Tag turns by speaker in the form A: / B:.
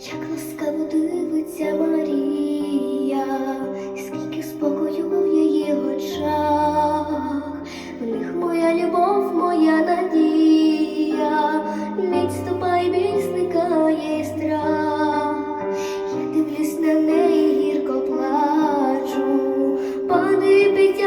A: як ласкаво дивиться Марія, скільки спокою в її очах, в них моя любов, моя надія, міць ступа біль зникає страх, я дивлюсь на неї гірко плачу, падає петя.